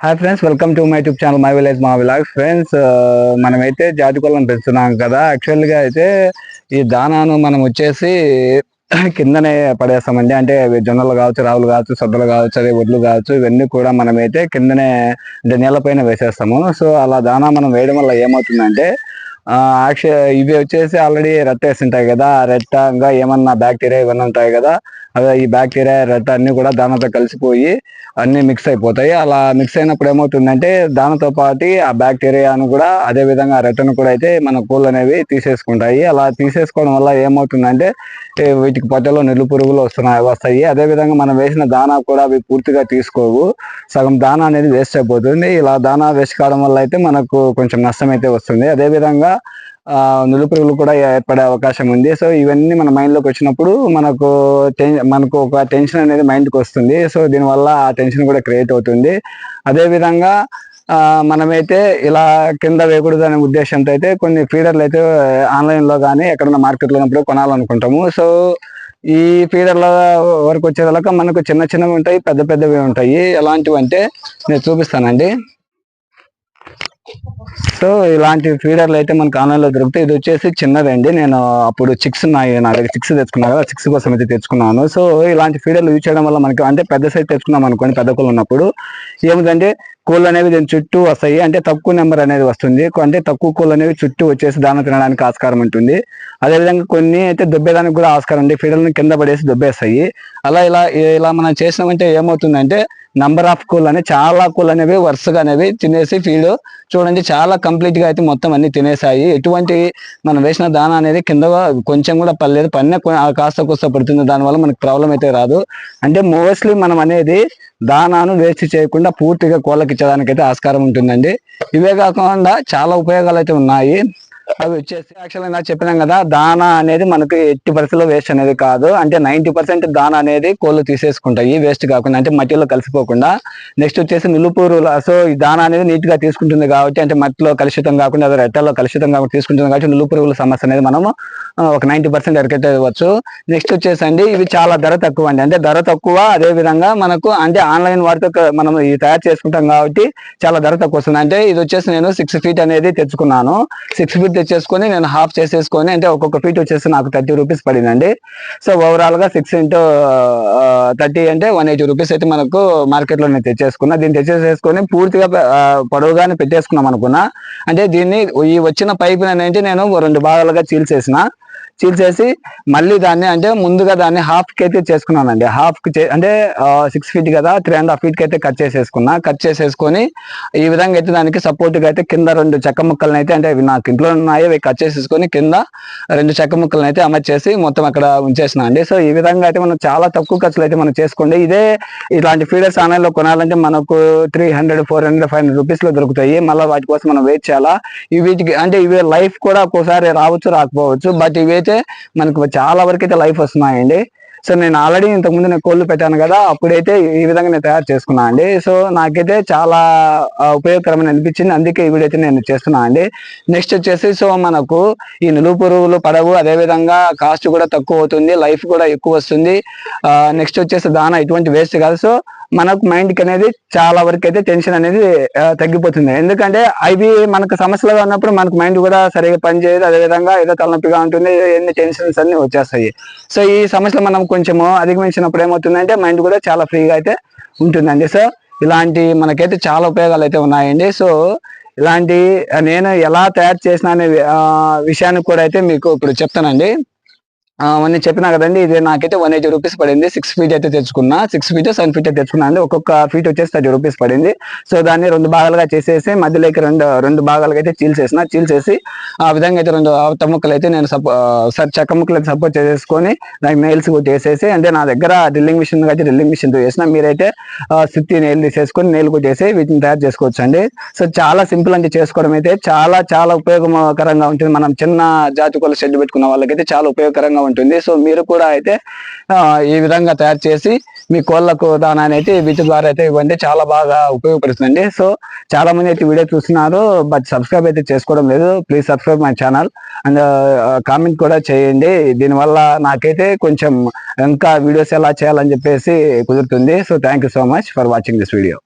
Hi friends welcome to my YouTube channel my village మా vlogs friends మనమైతే జాతి కొలను పెంచుతున్నాం కదా. యాక్చువల్గా అయితే ఈ దానాను మనం వచ్చేసి కిందనే పడేస్తామండి. అంటే జొన్నలు కావచ్చు రావులు కావచ్చు సద్దలు కావచ్చు అదే ఒడ్లు కావచ్చు ఇవన్నీ కూడా మనమైతే కిందనే అంటే నీళ్ళపైన వేసేస్తాము. సో అలా దానా మనం వేయడం వల్ల ఏమవుతుందంటే యాక్చువల్ ఇవి వచ్చేసి ఆల్రెడీ రెట్ట వేసి ఉంటాయి కదా ఆ రెట్ట ఇంకా ఏమన్నా బ్యాక్టీరియా ఇవన్నీ ఉంటాయి కదా అదే ఈ బ్యాక్టీరియా రెట్ట అన్ని కూడా దానతో కలిసిపోయి అన్ని మిక్స్ అయిపోతాయి. అలా మిక్స్ అయినప్పుడు ఏమవుతుందంటే దానితో పాటు ఆ బ్యాక్టీరియాను కూడా అదే విధంగా రెట్టను కూడా అయితే మన కూళ్ళు అనేవి తీసేసుకుంటాయి. అలా తీసేసుకోవడం వల్ల ఏమవుతుందంటే వీటికి పొట్టలో నెల్లు పురుగులు వస్తున్నాయి వస్తాయి. అదే విధంగా మనం వేసిన దానా కూడా అవి పూర్తిగా తీసుకోవు. సగం దానా అనేది వేస్ట్ అయిపోతుంది. ఇలా దానా వేస్ట్ కావడం వల్ల అయితే మనకు కొంచెం నష్టం అయితే వస్తుంది. అదే విధంగా నులుపురుగులు కూడా ఏర్పడే అవకాశం ఉంది. సో ఇవన్నీ మన మైండ్లోకి వచ్చినప్పుడు మనకు మనకు ఒక టెన్షన్ అనేది మైండ్కి వస్తుంది. సో దీనివల్ల ఆ టెన్షన్ కూడా క్రియేట్ అవుతుంది. అదే విధంగా ఆ, మనమైతే ఇలా కింద వేయకూడదు అనే ఉద్దేశంతో అయితే కొన్ని ఫీడర్లు అయితే ఆన్లైన్లో కానీ ఎక్కడన్నా మార్కెట్లో ఉన్నప్పుడు కొనాలనుకుంటాము. సో ఈ ఫీడర్ల వరకు వచ్చేదాకా మనకు చిన్న చిన్నవి ఉంటాయి పెద్ద పెద్దవి ఉంటాయి. ఎలాంటివి అంటే నేను చూపిస్తానండి. సో ఇలాంటి ఫీడర్లు అయితే మనకు ఆన్లైన్లో దొరుకుతాయి. ఇది వచ్చేసి చిన్నదండి. నేను అప్పుడు చిక్స్ ఉన్నాయి నా దగ్గర చిక్స్ తెచ్చుకున్నా కదా చిక్స్ కోసం అయితే తెచ్చుకున్నాను. సో ఇలాంటి ఫీడర్లు యూజ్ చేయడం వల్ల మనకి అంటే పెద్ద సైజ్ తెచ్చుకున్నాం అనుకోండి పెద్ద కోళ్ళు ఉన్నప్పుడు ఏమిటంటే కోళ్ళు అనేవి దీని చుట్టూ వస్తాయి. అంటే తక్కువ నెంబర్ అనేది వస్తుంది. అంటే తక్కువ కోళ్ళు అనేవి చుట్టూ వచ్చేసి దాన తినడానికి ఆస్కారం ఉంటుంది. అదేవిధంగా కొన్ని అయితే దొబ్బేదానికి కూడా ఆస్కారం ఉంది. ఫీడర్లను కింద పడేసి దొబ్బేస్తాయి. అలా ఇలా ఇలా మనం చేసినామంటే ఏమవుతుందంటే నంబర్ ఆఫ్ కోళ్ళు అనేవి చాలా కోళ్ళు అనేవి వరుసగా అనేవి తినేసి ఫీడ్ చూడండి చాలా కంప్లీట్గా అయితే మొత్తం అన్ని తినేసాయి ఎటువంటి మనం వేసిన దాన అనేది కింద కొంచెం కూడా పర్లేదు పన్న కొ- ఆ కాస్త కూస్త పడుతుంది. దానివల్ల మనకు ప్రాబ్లం అయితే రాదు. అంటే మోస్ట్లీ మనం అనేది దానాను వేస్ట్ చేయకుండా పూర్తిగా కోళ్ళకి ఇచ్చడానికి అయితే ఆస్కారం ఉంటుందండి. ఇవే కాకుండా చాలా ఉపయోగాలు అయితే ఉన్నాయి. అవి వచ్చేసి యాక్చువల్గా నాకు చెప్పినాం కదా దానా అనేది మనకి ఎట్టి పరిస్థితుల్లో వేస్ట్ అనేది కాదు. అంటే నైన్టీ పర్సెంట్ దానా అనేది కోళ్ళు తీసేసుకుంటాయి. వేస్ట్ కాకుండా అంటే మట్టిలో కలిసిపోకుండా. నెక్స్ట్ వచ్చేసి నిలుపూరు సో ఈ దానా అనేది నీట్గా తీసుకుంటుంది కాబట్టి అంటే మట్టిలో కలుషితం కాకుండా అదే కలుషితం కాకుండా తీసుకుంటుంది కాబట్టి నిలుపురుగుల సమస్య అనేది మనము ఒక నైన్టీ పర్సెంట్ అరికెట్టవచ్చు నెక్స్ట్ వచ్చేసి అండి ఇవి చాలా ధర తక్కువ అండి. అంటే ధర తక్కువ అదే విధంగా మనకు అంటే ఆన్లైన్ వాటితో మనం ఇవి తయారు చేసుకుంటాం కాబట్టి చాలా ధర తక్కువ వస్తుంది. అంటే ఇది వచ్చేసి నేను సిక్స్ ఫీట్ అనేది తెచ్చుకున్నాను. సిక్స్ ఫీట్ తెచ్చేసుకొని నేను హాఫ్ చేసేసుకొని అంటే ఒక్కొక్క ఫీట్ వచ్చేసి నాకు థర్టీ రూపీస్ పడిందండి. సో ఓవరాల్గా సిక్స్ ఇంటూ థర్టీ అంటే వన్ ఎయిటీ రూపీస్ అయితే మనకు మార్కెట్లో నేను తెచ్చేసుకున్నా. దీన్ని తెచ్చేసేసుకొని పూర్తిగా పొడవుగానే పెట్టేసుకున్నాం అనుకున్నా. అంటే దీన్ని ఈ వచ్చిన పైప్ అనేది నేను రెండు భాగాలుగా చీల్చేసిన చీల్చేసి మళ్ళీ దాన్ని అంటే ముందుగా దాన్ని హాఫ్కి అయితే చేసుకున్నానండి. హాఫ్కి చే- అంటే సిక్స్ ఫీట్ కదా త్రీ అండ్ హాఫ్ ఫీట్కి అయితే కట్ చేసేసుకున్నా. కట్ చేసేసుకొని ఈ విధంగా అయితే దానికి సపోర్ట్గా అయితే కింద రెండు చెక్క ముక్కలను అయితే అంటే అవి నాకు ఇంట్లో ఉన్నాయి అవి కట్ చేసేసుకొని కింద రెండు చెక్క ముక్కలను అయితే అమర్చేసి మొత్తం అక్కడ ఉంచేసిన అండి. సో ఈ విధంగా అయితే మనం చాలా తక్కువ ఖర్చులు అయితే మనం చేసుకోండి. ఇదే ఇలాంటి ఫీడర్స్ ఆన్లైన్లో కొనాలంటే మనకు three hundred four hundred five hundred రూపీస్లో దొరుకుతాయి. మళ్ళీ వాటి కోసం మనం వెయిట్ చేయాలా? ఇవి వీటికి అంటే ఇవి లైఫ్ కూడా ఒక్కోసారి రావచ్చు రాకపోవచ్చు బట్ ఇవి మనకు చాలా వరకు అయితే లైఫ్ వస్తున్నాయండి. సో నేను ఆల్రెడీ ఇంతకుముందు నేను కోళ్ళు పెట్టాను కదా అప్పుడైతే ఈ విధంగా నేను తయారు చేసుకున్నా అండి. సో నాకైతే చాలా ఉపయోగకరమైన అనిపించింది. అందుకే ఇవిడైతే అయితే నేను చేస్తున్నా అండి. నెక్స్ట్ వచ్చేసి సో మనకు ఈ నిలువు పురుగులు పడవు అదే విధంగా కాస్ట్ కూడా తక్కువ అవుతుంది లైఫ్ కూడా ఎక్కువ వస్తుంది. నెక్స్ట్ వచ్చేసి దానా ఎటువంటి వేస్ట్ కాదు. సో మనకు మైండ్కి అనేది చాలా వరకు అయితే టెన్షన్ అనేది తగ్గిపోతుంది. ఎందుకంటే అవి మనకు సమస్యలుగా ఉన్నప్పుడు మనకు మైండ్ కూడా సరిగా పనిచేయదు. అదే విధంగా ఏదో తలనొప్పిగా ఉంటుంది ఎన్ని టెన్షన్స్ అన్ని వచ్చేస్తాయి. సో ఈ సమస్యలు మనం కొంచెము అధిగమించినప్పుడు ఏమవుతుందంటే మైండ్ కూడా చాలా ఫ్రీగా అయితే ఉంటుందండి. సో ఇలాంటి మనకైతే చాలా ఉపయోగాలు అయితే ఉన్నాయండి. సో ఇలాంటి నేను ఎలా తయారు చేసిన అనే విషయానికి కూడా అయితే మీకు ఇప్పుడు చెప్తానండి. అవన్నీ చెప్పినా కదండి ఇది నాకైతే వన్ ఎయిటీ రూపీస్ పడింది. సిక్స్ ఫీట్ అయితే తెచ్చుకున్నా. సిక్స్ ఫీట్ సెవెన్ ఫీట్ తెచ్చుకున్నా అండి. ఒక్కొక్క ఫీట్ వచ్చేసి థర్టీ రూపీస్ పడింది. సో దాన్ని రెండు భాగాలుగా చేసేసి మధ్యలోకి రెండు రెండు భాగాలుగా అయితే చీల్చేసిన చీల్చేసి ఆ విధంగా అయితే రెండు అవత అయితే నేను సపో సార్ చెక్క ముక్కలు అయితే సపోర్ట్ చేసేసుకొని దానికి నెయిల్స్ కూడా అంటే నా దగ్గర డ్రిల్లింగ్ మిషన్ అయితే డ్రిల్లింగ్ మిషన్ చేసిన. మీరైతే సిత్తి నెయిల్ తీసేసుకొని నెయిల్ కొట్టేసి వీటిని తయారు చేసుకోవచ్చు అండి. సో చాలా సింపుల్ అంటే చేసుకోవడం అయితే చాలా చాలా ఉపయోగకరంగా ఉంటుంది. మనం చిన్న జాతి కొల షెడ్ పెట్టుకున్న వాళ్ళకైతే చాలా ఉపయోగకరంగా ఉంటుంది. సో మీరు కూడా అయితే ఈ విధంగా తయారు చేసి మీ కోళ్ళకు దానాన్ని అయితే వీటి ద్వారా అయితే ఇవ్వండి. చాలా బాగా ఉపయోగపడుతుందండి. సో చాలా మంది అయితే వీడియో చూస్తున్నారు బట్ సబ్స్క్రైబ్ అయితే చేసుకోవడం లేదు. Please subscribe my channel. And comment కూడా చేయండి. దీనివల్ల నాకైతే కొంచెం ఇంకా వీడియోస్ ఎలా చేయాలని చెప్పేసి కుదురుతుంది. So thank you so much for watching this video.